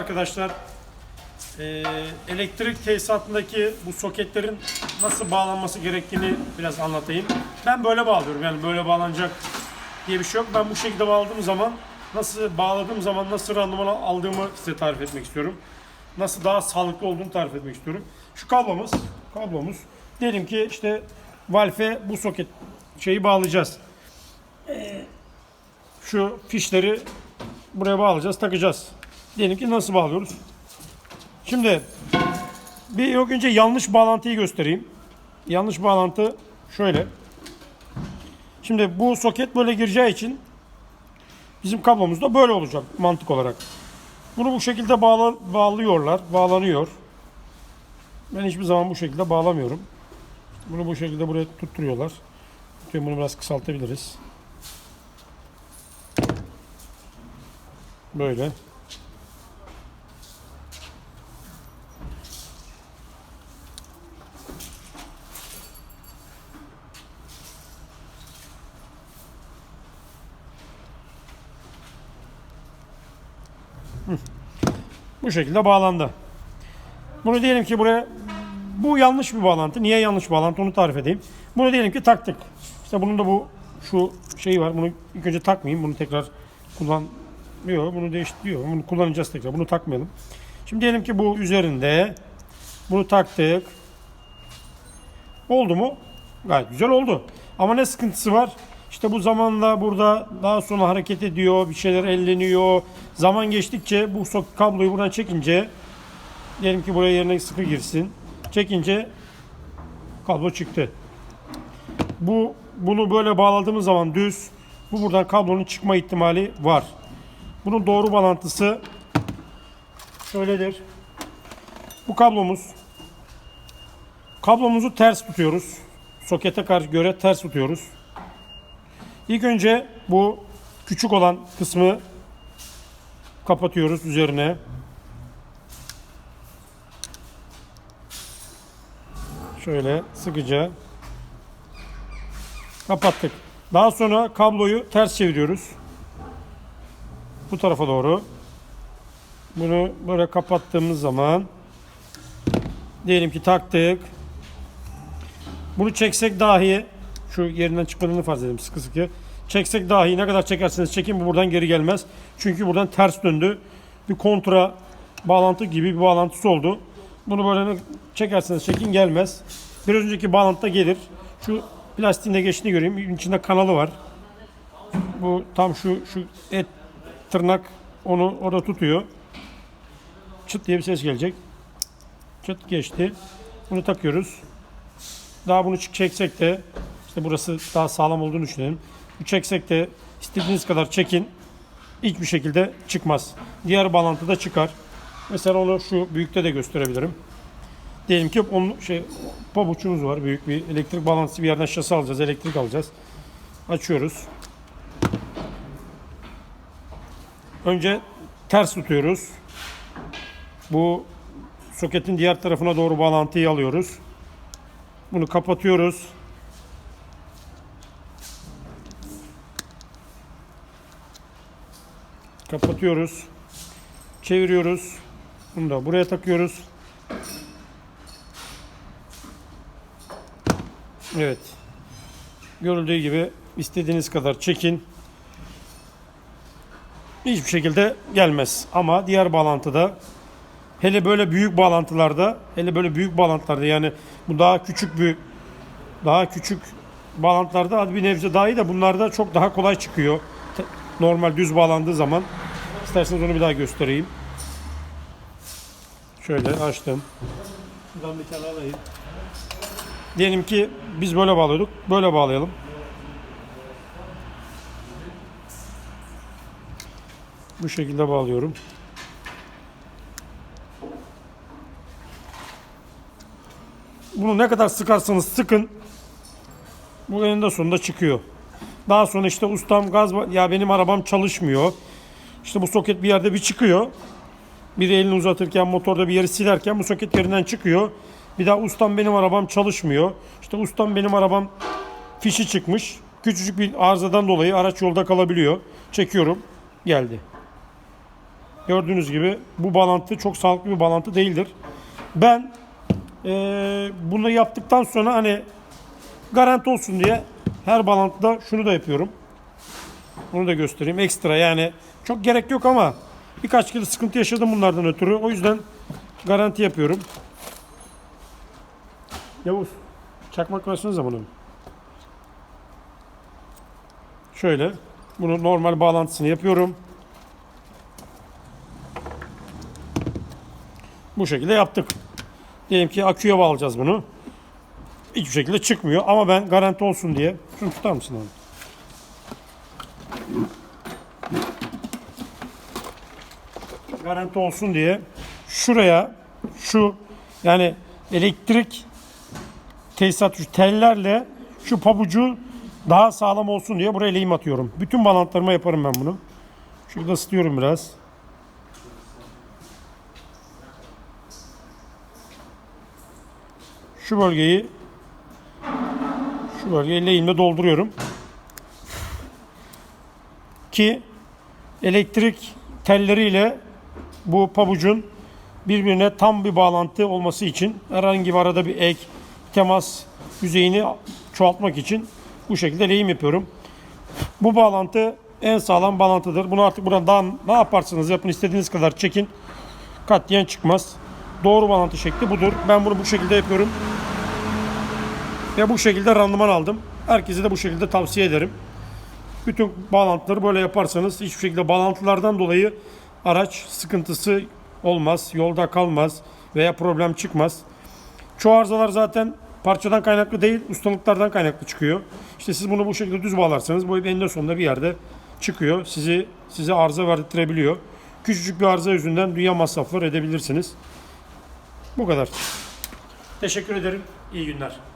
Arkadaşlar eee, elektrik tesisatındaki bu soketlerin nasıl bağlanması gerektiğini biraz anlatayım. Ben böyle bağlıyorum yani böyle bağlanacak diye bir şey yok. Ben bu şekilde bağladığım zaman nasıl bağladığım zaman nasıl randıman aldığımı size tarif etmek istiyorum. Nasıl daha sağlıklı olduğunu tarif etmek istiyorum. Şu kablomuz, kablomuz diyelim ki işte valfe bu soket şeyi bağlayacağız. Şu fişleri buraya bağlayacağız, takacağız. Diyelim ki nasıl bağlıyoruz? Şimdi bir yok önce yanlış bağlantıyı göstereyim. Yanlış bağlantı şöyle. Şimdi bu soket böyle gireceği için bizim kablomuz da böyle olacak mantık olarak. Bunu bu şekilde bağla, bağlıyorlar, bağlanıyor. Ben hiçbir zaman bu şekilde bağlamıyorum. Bunu bu şekilde buraya tutturuyorlar. Bunu biraz kısaltabiliriz. Böyle. Bu şekilde bağlandı. Bunu diyelim ki buraya bu yanlış bir bağlantı. Niye yanlış bağlantı onu tarif edeyim. Bunu diyelim ki taktık. İşte bunun da bu şu şeyi var. Bunu ilk önce takmayayım. Bunu tekrar kullan Yok bunu değiştiriyor. Bunu kullanacağız tekrar. Bunu takmayalım. Şimdi diyelim ki bu üzerinde bunu taktık. Oldu mu? Gayet güzel oldu. Ama ne sıkıntısı var? İşte bu zamanla burada daha sonra hareket ediyor, bir şeyler elleniyor. Zaman geçtikçe bu sok kabloyu buradan çekince diyelim ki buraya yerine sıkı girsin. Çekince kablo çıktı. Bu bunu böyle bağladığımız zaman düz bu buradan kablonun çıkma ihtimali var. Bunun doğru bağlantısı şöyledir. Bu kablomuz kablomuzu ters tutuyoruz. Sokete karşı göre ters tutuyoruz. İlk önce bu küçük olan kısmı kapatıyoruz üzerine. Şöyle sıkıca kapattık. Daha sonra kabloyu ters çeviriyoruz. Bu tarafa doğru. Bunu böyle kapattığımız zaman diyelim ki taktık. Bunu çeksek dahi şu yerinden çıkmadığını farz edelim sıkı sıkı. Çeksek dahi ne kadar çekerseniz çekin bu buradan geri gelmez. Çünkü buradan ters döndü. Bir kontra bağlantı gibi bir bağlantısı oldu. Bunu böyle çekerseniz çekin gelmez. Bir önceki bağlantıda gelir. Şu plastiğin de geçtiğini göreyim. İçinde kanalı var. Bu tam şu şu et tırnak onu orada tutuyor. Çıt diye bir ses gelecek. Çıt geçti. Bunu takıyoruz. Daha bunu çeksek de işte burası daha sağlam olduğunu düşünelim. Bu çeksek de istediğiniz kadar çekin. Hiçbir şekilde çıkmaz. Diğer bağlantıda çıkar. Mesela onu şu büyükte de gösterebilirim. Diyelim ki onun şey pabuçumuz var. Büyük bir elektrik bağlantısı bir yerden şasi alacağız. Elektrik alacağız. Açıyoruz. Önce ters tutuyoruz. Bu soketin diğer tarafına doğru bağlantıyı alıyoruz. Bunu kapatıyoruz. Kapatıyoruz. Çeviriyoruz. Bunu da buraya takıyoruz. Evet. Görüldüğü gibi istediğiniz kadar çekin. Hiçbir şekilde gelmez. Ama diğer bağlantıda hele böyle büyük bağlantılarda hele böyle büyük bağlantılarda yani bu daha küçük bir daha küçük bağlantılarda bir nebze daha iyi de bunlarda çok daha kolay çıkıyor. Normal düz bağlandığı zaman isterseniz onu bir daha göstereyim. Şöyle açtım. Şuradan bir tane alayım. Diyelim ki biz böyle bağlıyorduk. Böyle bağlayalım. Bu şekilde bağlıyorum. Bunu ne kadar sıkarsanız sıkın bu eninde sonunda çıkıyor. Daha sonra işte ustam gaz ya benim arabam çalışmıyor. İşte bu soket bir yerde bir çıkıyor. Biri elini uzatırken motorda bir yeri silerken bu soket yerinden çıkıyor. Bir daha ustam benim arabam çalışmıyor. İşte ustam benim arabam fişi çıkmış. Küçücük bir arızadan dolayı araç yolda kalabiliyor. Çekiyorum. Geldi. Gördüğünüz gibi bu bağlantı çok sağlıklı bir bağlantı değildir. Ben eee, bunu yaptıktan sonra hani garanti olsun diye her bağlantıda şunu da yapıyorum. Bunu da göstereyim. Ekstra yani çok gerek yok ama birkaç kere sıkıntı yaşadım bunlardan ötürü. O yüzden garanti yapıyorum. Yavuz çakmak versenize bunu. Şöyle bunu normal bağlantısını yapıyorum. Bu şekilde yaptık. Diyelim ki aküye bağlayacağız bunu. Hiçbir şekilde çıkmıyor ama ben garanti olsun diye şunu tutar mısın abi? Garanti olsun diye şuraya şu yani elektrik tesisat şu tellerle şu pabucu daha sağlam olsun diye buraya lehim atıyorum. Bütün bağlantılarıma yaparım ben bunu. Şurada ısıtıyorum biraz. Şu bölgeyi şu bölgeyi dolduruyorum. Ki elektrik telleriyle bu pabucun birbirine tam bir bağlantı olması için herhangi bir arada bir ek temas yüzeyini çoğaltmak için bu şekilde lehim yapıyorum. Bu bağlantı en sağlam bağlantıdır. Bunu artık buradan daha ne yaparsanız yapın istediğiniz kadar çekin. Katiyen çıkmaz. Doğru bağlantı şekli budur. Ben bunu bu şekilde yapıyorum. Ve bu şekilde randıman aldım. Herkese de bu şekilde tavsiye ederim. Bütün bağlantıları böyle yaparsanız hiçbir şekilde bağlantılardan dolayı araç sıkıntısı olmaz, yolda kalmaz veya problem çıkmaz. Çoğu arızalar zaten parçadan kaynaklı değil, ustalıklardan kaynaklı çıkıyor. İşte siz bunu bu şekilde düz bağlarsanız bu eninde sonunda bir yerde çıkıyor. Sizi size arıza verdirtebiliyor. Küçücük bir arıza yüzünden dünya masrafları edebilirsiniz. Bu kadar. Teşekkür ederim. İyi günler.